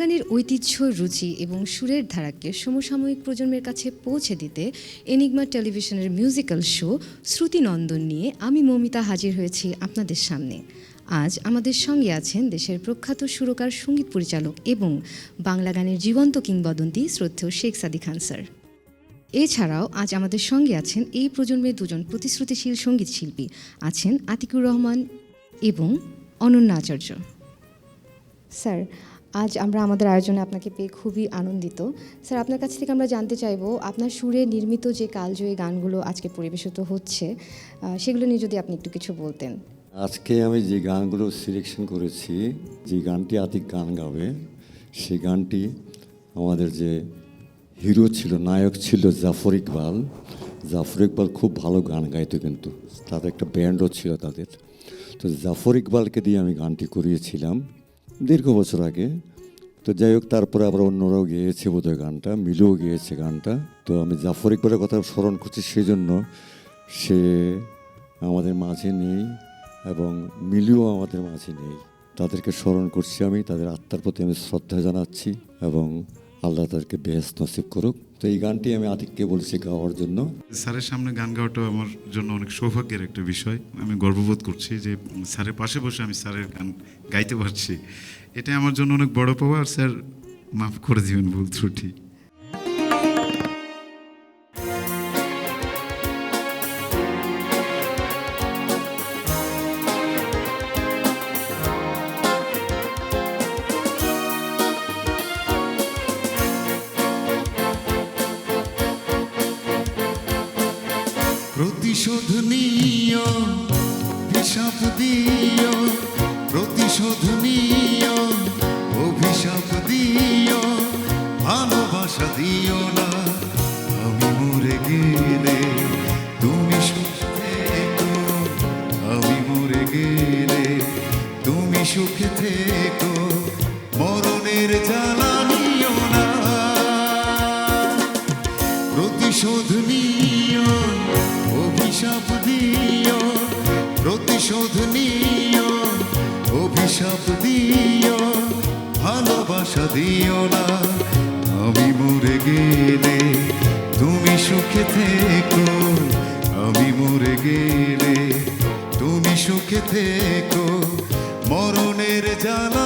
গানের ঐতিহ্য, রুচি এবং সুরের ধারাকে সমসাময়িক প্রজন্মের কাছে পৌঁছে দিতে এনিগমা টেলিভিশনের মিউজিক্যাল শো শ্রুতিনন্দন নিয়ে আমি মমিতা হাজির হয়েছি আপনাদের সামনে। আজ আমাদের সঙ্গে আছেন দেশের প্রখ্যাত সুরকার, সংগীত পরিচালক এবং বাংলা গানের জীবন্ত কিংবদন্তি শ্রদ্ধেয় শেখ সাদি খান স্যার। এছাড়াও আজ আমাদের সঙ্গে আছেন এই প্রজন্মের দুজন প্রতিশ্রুতিশীল সংগীত শিল্পী আছেন আতিকুর রহমান এবং অনন্যা আচার্য। স্যার আজ আমরা আমাদের আয়োজনে আপনাকে পেয়ে খুবই আনন্দিত। স্যার, আপনার কাছ থেকে আমরা জানতে চাইব, আপনার সুরে নির্মিত যে কালজয়ী গানগুলো আজকে পরিবেশিত হচ্ছে সেগুলো নিয়ে যদি আপনি একটু কিছু বলতেন। আজকে আমি যে গানগুলো সিলেকশন করেছি, যে গানটি আতিক গান গাবে, সেই গানটি আমাদের যে হিরো ছিল, নায়ক ছিল জাফর ইকবাল। জাফর ইকবাল খুব ভালো গান গাইতো কিন্তু, তাদের একটা ব্যান্ডও ছিল তাদের। তো জাফর ইকবালকে দিয়ে আমি গানটি করিয়েছিলাম। দীর্ঘ বছর আগে। তো যাই হোক, তারপরে আবার অন্যরাও গেয়েছে বোধহয় গানটা, মিলেও গিয়েছে গানটা। তো আমি জাফর ইকবালের কথা স্মরণ করছি সেই জন্য সে আমাদের মাঝে নেই এবং মিলিও আমাদের মাঝে নেই। তাদেরকে স্মরণ করছি আমি, তাদের আত্মার প্রতি আমি শ্রদ্ধা জানাচ্ছি এবং আল্লাহ তাদেরকে বেহেস নসিব করুক। তো এই গানটি আমি আতিককে বলছি গাওয়ার জন্য। স্যারের সামনে গান গাওয়াটা আমার জন্য অনেক সৌভাগ্যের একটা বিষয়। আমি গর্ববোধ করছি যে, স্যারের পাশে বসে আমি স্যারের গান গাইতে পারছি। এটা আমার জন্য অনেক বড় পাওয়া। আর স্যার, মাফ করে দিবেন ভুল ত্রুটি। অভিশাপ দিও, প্রতিশোধ নিও, অভিশাপ দিও, ভালোবাসা দিও না। আমি মরে গেলে তুমি সুখে আমি মরে গেলে তুমি সুখে থেকো। মরণের জ্বালা না। প্রতিশোধ প্রতিশোধ নিও, অভিশাপ দিও, ভালোবাসা দিও না। আমি মরে গেলে তুমি সুখে থেকো, আমি মরে গেলে তুমি সুখে থেকো। মরণের জ্বালা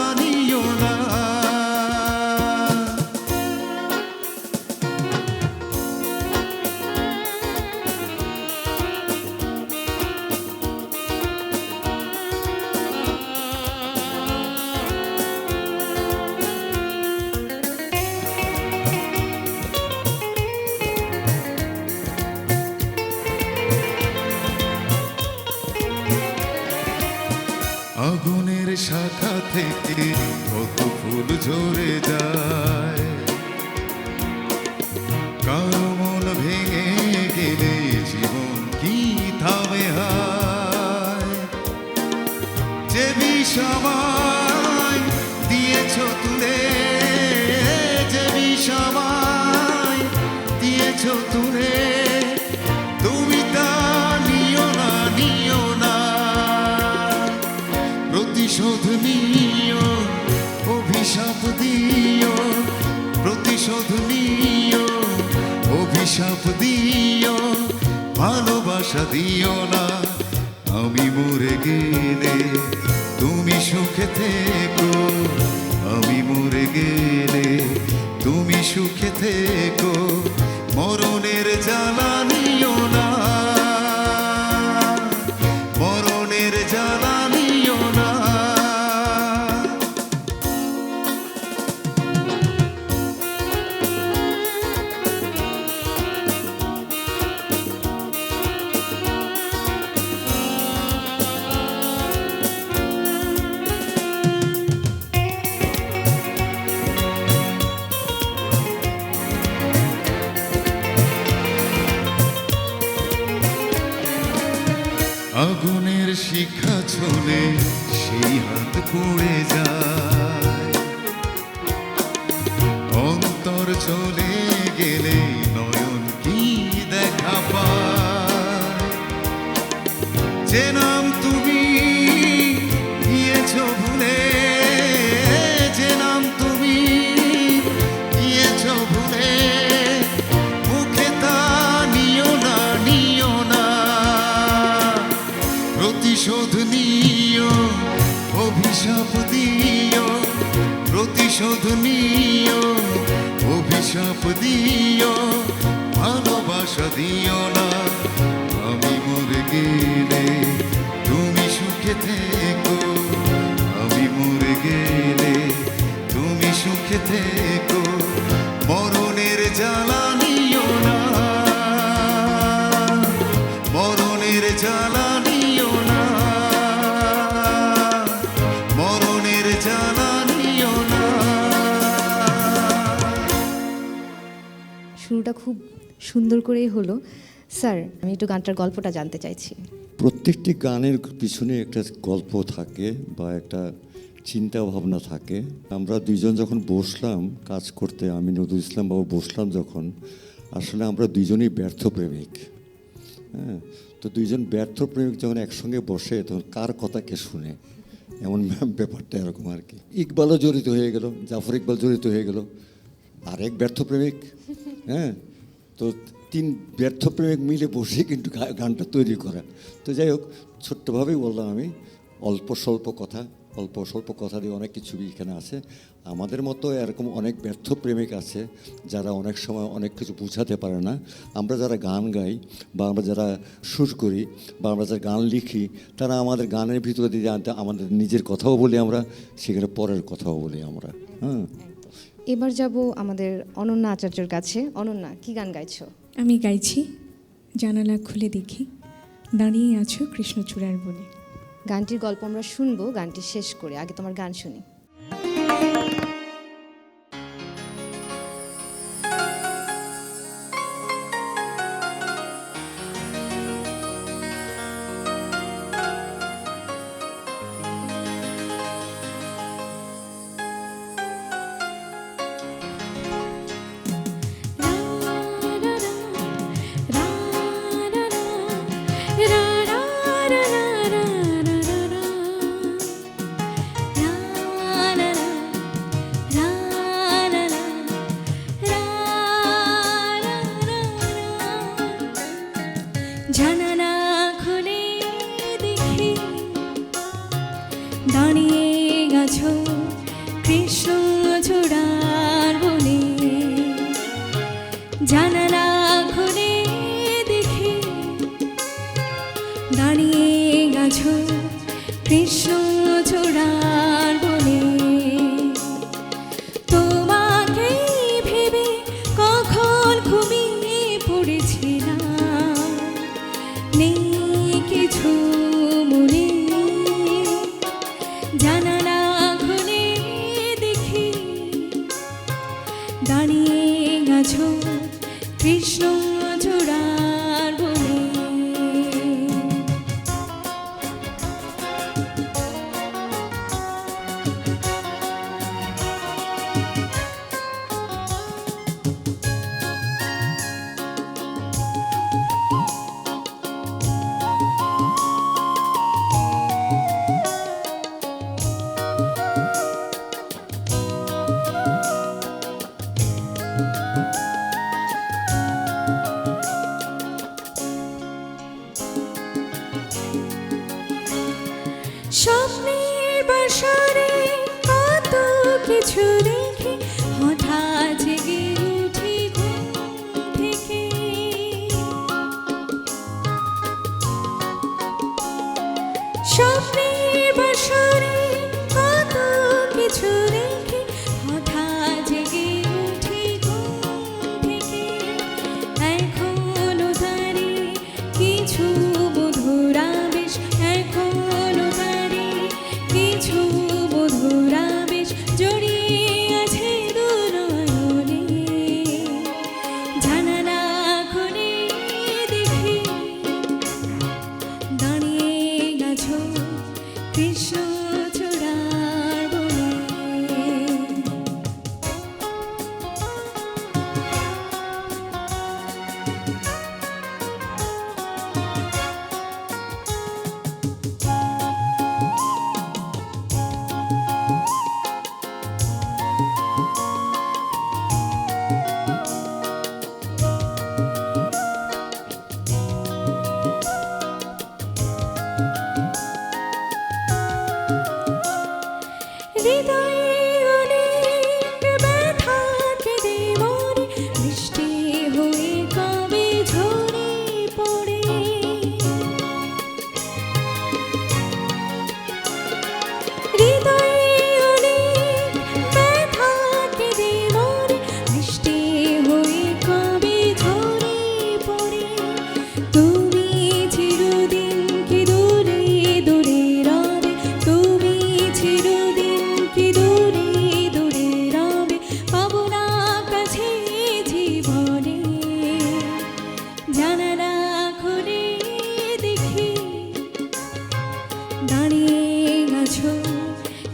অভিশাপ দিও, ভালোবাসা দিও না। আমি মরে গেলে তুমি সুখে থেকো। আমি মরে গেলে তুমি সুখে থেকো। মরণের জ্বালা পড়ে যায়। অন্তর চলে গেলে নয়ন কি দেখা পায়? যে প্রতিশোধ নিও অভিশাপ দিও ভালোবাসা দিও না আমি মরে গেলে খুব সুন্দর করেই হলো। স্যার, আমি একটু গানটার গল্পটা জানতে চাইছি। প্রত্যেকটি গানের পিছনে একটা গল্প থাকে বা একটা চিন্তা ভাবনা থাকে। আমরা দুইজন যখন বসলাম কাজ করতে, আমি নজরুল ইসলাম বাবু বসলাম যখন, আসলে আমরা দুইজনই ব্যর্থ প্রেমিক। হ্যাঁ তো দুইজন ব্যর্থ প্রেমিক যখন একসঙ্গে বসে, তখন কার কথা কে শুনে? এমন ব্যাপারটা এরকম আর কি। ইকবালও জড়িত হয়ে গেল, জাফর ইকবাল জড়িত হয়ে গেল। আরেক ব্যর্থ প্রেমিক হ্যাঁ তো তিন ব্যর্থ প্রেমিক মিলে বসে কিন্তু গানটা তৈরি করা। তো যাই হোক, ছোট্টভাবেই বললাম আমি, অল্প স্বল্প কথা, অল্প স্বল্প কথা দিয়ে অনেক কিছু এখানে আছে। আমাদের মতো এরকম অনেক ব্যর্থ প্রেমিক আছে যারা অনেক সময় অনেক কিছু বুঝাতে পারে না। আমরা যারা গান গাই বা আমরা যারা সুর করি বা আমরা যারা গান লিখি, তারা আমাদের গানের ভিতরে দিয়ে আমাদের নিজের কথাও বলি আমরা, সেখানে পরের কথাও বলি আমরা। হ্যাঁ? এবার যাব আমাদের অনন্যা আচার্যর কাছে। অনন্যা কি গান গাইছো? আমি গাইছি জানালা খুলে দেখি দাঁড়িয়ে আছো কৃষ্ণচূড়ার বনে। গানটির গল্প আমরা শুনব গানটি শেষ করে আগে তোমার গান শুনি। you Vida.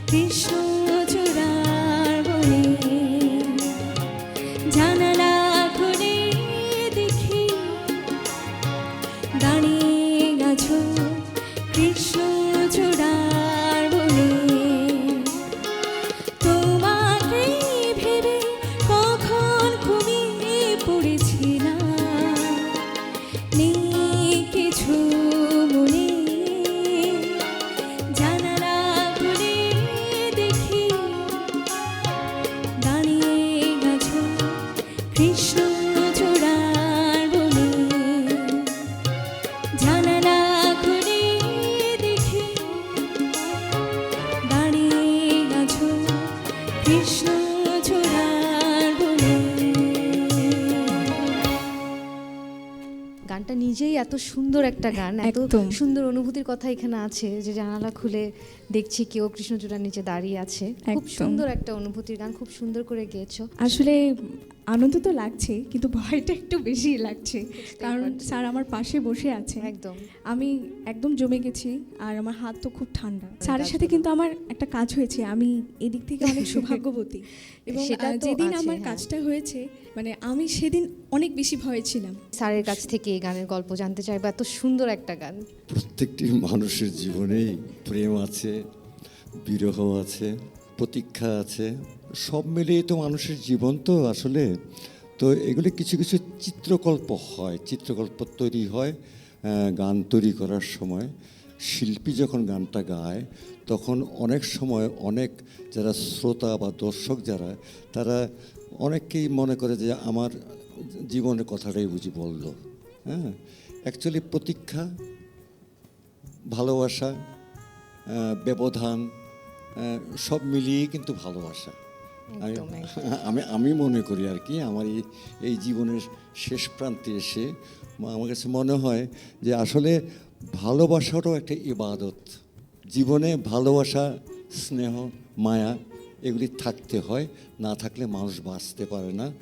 deixa এত সুন্দর একটা গান এত সুন্দর অনুভূতির কথা এখানে আছে যে জানালা খুলে দেখছি কেউ কৃষ্ণচূড়ার নিচে দাঁড়িয়ে আছে। খুব সুন্দর একটা অনুভূতির গান খুব সুন্দর করে গেয়েছো। আসলে আনন্দ তো লাগছে কিন্তু ভয়টা একটু বেশি লাগছে। কারণ স্যার আমার পাশে বসে আছে একদম। আমি একদম জমে গেছি আর আমার হাত তো খুব ঠান্ডা। স্যারের সাথে কিন্তু আমার একটা কাজ হয়েছে আমি এদিক থেকে অনেক সৌভাগ্যবতী। এবং সেটা যেদিন আমার হ্যাঁ। কাজটা হয়েছে মানে আমি সেদিন অনেক বেশি ভয়ে ছিলাম। স্যারের কাছ থেকে এই গানের গল্প জানতে চাইব এত সুন্দর একটা গান। প্রত্যেকটি মানুষের জীবনেই প্রেম আছে বিরহ আছে প্রতীক্ষা আছে। সব মিলিয়ে তো মানুষের জীবন তো আসলে, তো এগুলি কিছু কিছু চিত্রকল্প হয়। চিত্রকল্প তৈরি হয় গান তৈরি করার সময়। শিল্পী যখন গানটা গায়, তখন অনেক সময় অনেক যারা শ্রোতা বা দর্শক যারা, তারা অনেকেই মনে করে যে আমার জীবনের কথাটাই বুঝি বলল। হ্যাঁ? অ্যাকচুয়ালি প্রতীক্ষা, ভালোবাসা ব্যবধান সব মিলিয়েই কিন্তু ভালোবাসা। আমি আমি আমি মনে করি আর কি আমার এই এই জীবনের শেষ প্রান্তে এসে আমার কাছে মনে হয় যে আসলে ভালোবাসাটাও একটা ইবাদত। জীবনে ভালোবাসা স্নেহ মায়া এগুলি থাকতে হয় না থাকলে মানুষ বাঁচতে পারে না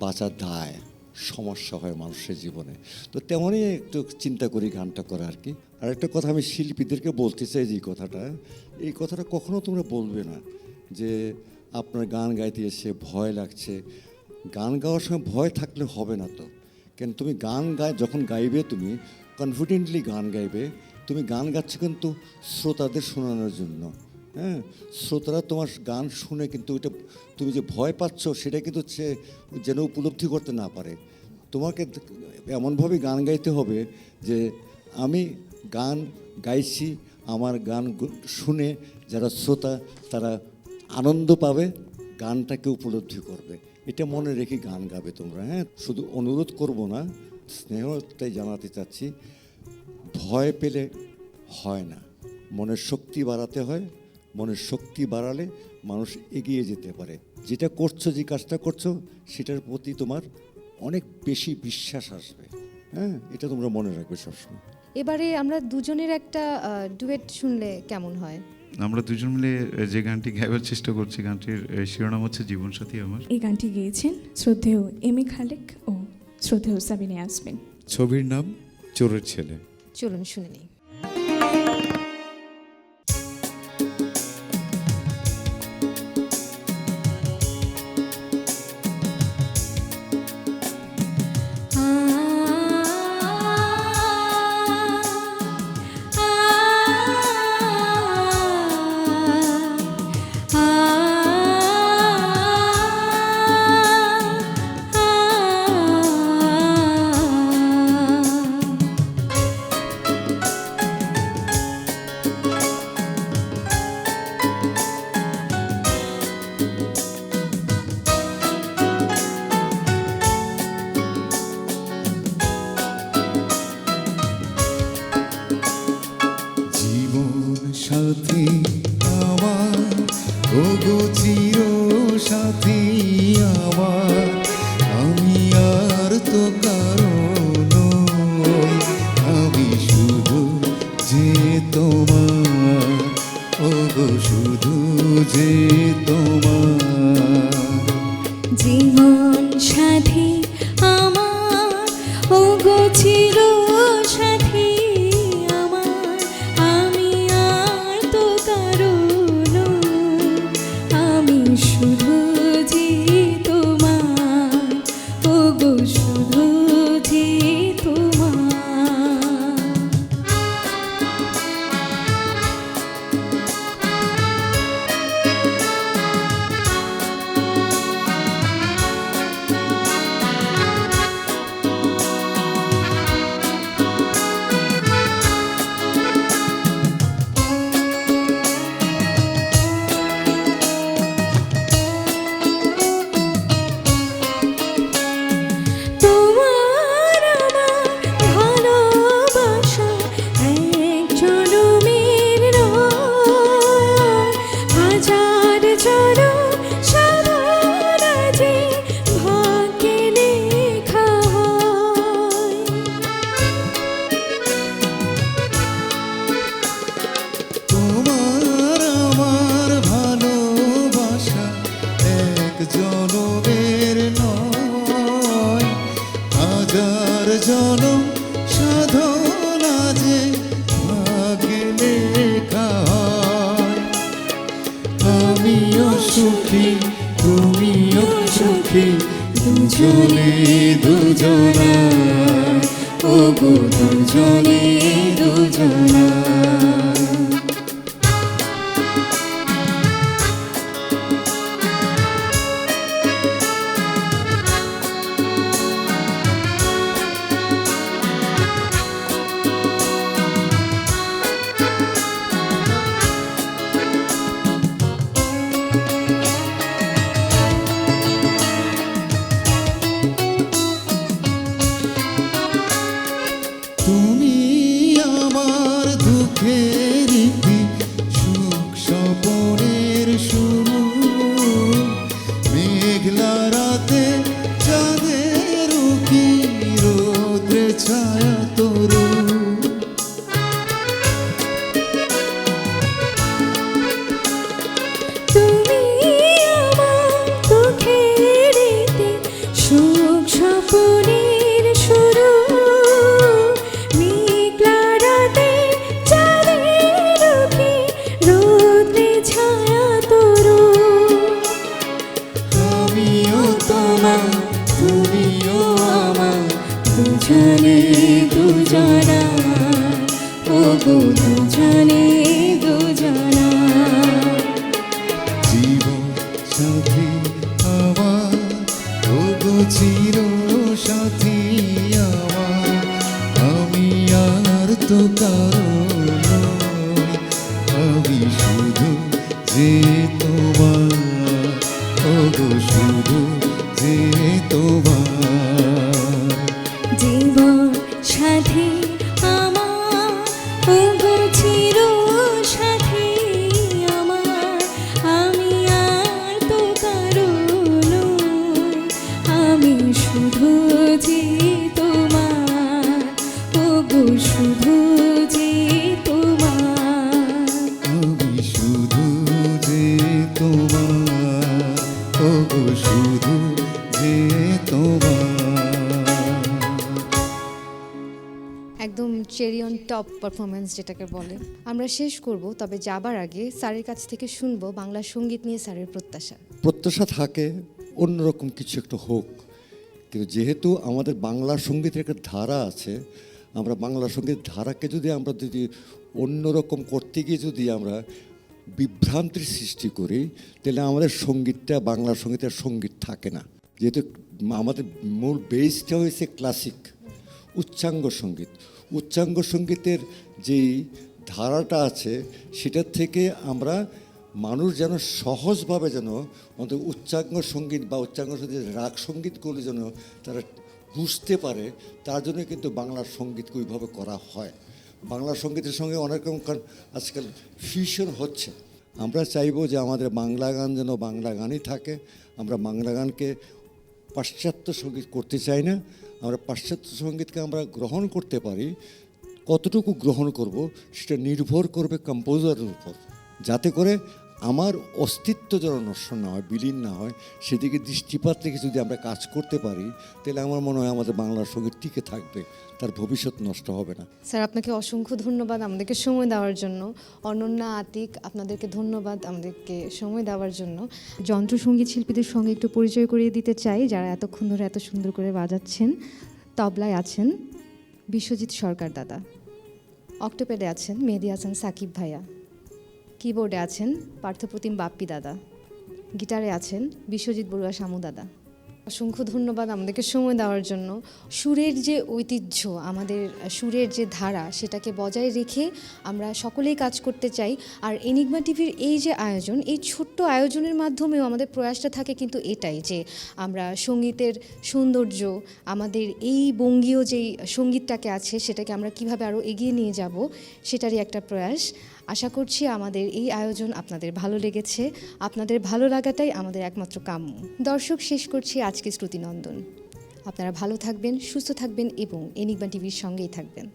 বাঁচার দায় সমস্যা হয় মানুষের জীবনে। তো তেমনই একটু চিন্তা করি গানটা করা আর কি। আর একটা কথা আমি শিল্পীদেরকে বলতে চাই যে এই কথাটা এই কথাটা কখনো তোমরা বলবে না যে আপনার গান গাইতে এসে ভয় লাগছে। গান গাওয়ার সময় ভয় থাকলে হবে না তো। কেন তুমি গান গায়, যখন গাইবে তুমি কনফিডেন্টলি গান গাইবে, তুমি গান গাচ্ছ কিন্তু শ্রোতাদের শোনানোর জন্য। হ্যাঁ? শ্রোতারা তোমার গান শুনে কিন্তু ওইটা তুমি যে ভয় পাচ্ছ, সেটা কিন্তু সে যেন উপলব্ধি করতে না পারে। তোমাকে এমনভাবে গান গাইতে হবে যে, আমি গান গাইছি, আমার গান শুনে যারা শ্রোতা, তারা আনন্দ পাবে, গানটাকে উপলব্ধি করবে। এটা মনে রেখে গান গাবে তোমরা হ্যাঁ? শুধু অনুরোধ করব না স্নেহটাই জানাতে চাচ্ছি, ভয় পেলে হয় না। মনের শক্তি বাড়াতে হয় মনের শক্তি বাড়ালে মানুষ এগিয়ে যেতে পারে। যেটা করছ, যে কাজটা করছ, সেটার প্রতি তোমার অনেক বেশি বিশ্বাস আসবে হ্যাঁ? এটা তোমরা মনে রাখবে সবসময়। এবারে আমরা দুজনের একটা ডুয়েট শুনলে কেমন হয়? আমরা দুজন মিলে যে গানটি গাইবার চেষ্টা করছি গানটির শিরোনাম হচ্ছে জীবনসাথী আমার। এই গানটি গেয়েছেন শ্রদ্ধেয় এম এ খালেক ও শ্রদ্ধেয় সাবিনে আসবেন ছবির নাম চোরের ছেলে। চলুন শুনে নিই। সুখী তুমিও সুখী দুজনে দুজনা। ও গো দুজনে দুজনা। তোমার তুমিও আমার দুজনে দুজনা। ও গো টপ পারফরমেন্স যেটাকে বলে। আমরা শেষ করব, তবে যাবার আগে স্যারের কাছ থেকে শুনব বাংলা সংগীত নিয়ে স্যারের প্রত্যাশা। প্রত্যাশা থাকে, অন্যরকম কিছু একটা হোক। কিন্তু যেহেতু আমাদের বাংলা সঙ্গীতের একটা ধারা আছে, আমরা বাংলা সংগীত ধারাকে যদি আমরা যদি অন্যরকম করতে গিয়ে যদি আমরা বিভ্রান্তির সৃষ্টি করি, তাহলে আমাদের সঙ্গীতটা, বাংলা সঙ্গীতের সংগীত থাকে না। যেহেতু আমাদের মূল বেসটা হয়েছে ক্লাসিক উচ্চাঙ্গ সংগীত। উচ্চাঙ্গ সঙ্গীতের যেই ধারাটা আছে, সেটার থেকে আমরা মানুষ যেন সহজভাবে যেন অন্তত উচ্চাঙ্গ সংগীত বা উচ্চাঙ্গ সংগীত, রাগ সঙ্গীতগুলো যেন তারা বুঝতে পারে, তার জন্য কিন্তু বাংলা সংগীত ওইভাবে করা হয়। বাংলা সঙ্গীতের সঙ্গে অনেক রকম আজকাল ফিউশন হচ্ছে। আমরা চাইব যে আমাদের বাংলা গান যেন বাংলা গানই থাকে। আমরা বাংলা গানকে পাশ্চাত্য সংগীত করতে চাই না। আমরা পাশ্চাত্য সঙ্গীতকে আমরা গ্রহণ করতে পারি, কতটুকু গ্রহণ করব সেটা নির্ভর করবে কম্পোজারের উপর। যাতে করে আমার অস্তিত্ব যেন নষ্ট না হয়, বিলীন না হয়, সেদিকে দৃষ্টিপাত রেখে যদি আমরা কাজ করতে পারি, তাহলে আমার মনে হয় আমাদের বাংলার সংগীত টিকে থাকবে, তার ভবিষ্যৎ নষ্ট হবে না। স্যার, আপনাকে অসংখ্য ধন্যবাদ আমাদেরকে সময় দেওয়ার জন্য। অনন্যা আতিক, আপনাদেরকে ধন্যবাদ আমাদেরকে সময় দেওয়ার জন্য। যন্ত্রসঙ্গীত শিল্পীদের সঙ্গে একটু পরিচয় করিয়ে দিতে চাই, যারা এতক্ষণ ধরে এত সুন্দর করে বাজাচ্ছেন, তবলায় আছেন বিশ্বজিৎ সরকার দাদা, অক্টোপেডে আছেন মেহেদি হাসান সাকিব ভাইয়া। কিবোর্ডে আছেন পার্থপ্রতিম বাপ্পি দাদা। গিটারে আছেন বিশ্বজিৎ বড়ুয়া শামু দাদা। অসংখ্য ধন্যবাদ আমাদেরকে সময় দেওয়ার জন্য। সুরের যে ঐতিহ্য, আমাদের সুরের যে ধারা, সেটাকে বজায় রেখে আমরা সকলেই কাজ করতে চাই। আর এনিগমা টিভির এই যে আয়োজন, এই ছোট্ট আয়োজনের মাধ্যমেও আমাদের প্রয়াসটা থাকে কিন্তু এটাই যে আমরা সঙ্গীতের সৌন্দর্য, আমাদের এই বঙ্গীয় যেই সঙ্গীতটাকে আছে, সেটাকে আমরা কীভাবে আরও এগিয়ে নিয়ে যাব, সেটারই একটা প্রয়াস। আশা করছি আমাদের এই আয়োজন আপনাদের ভালো লেগেছে। আপনাদের ভালো লাগাটাই আমাদের একমাত্র কাম্য। দর্শক, শেষ করছি আজকে শ্রুতিনন্দন আপনারা ভালো থাকবেন, সুস্থ থাকবেন এবং এনিকবা টিভির সঙ্গেই থাকবেন।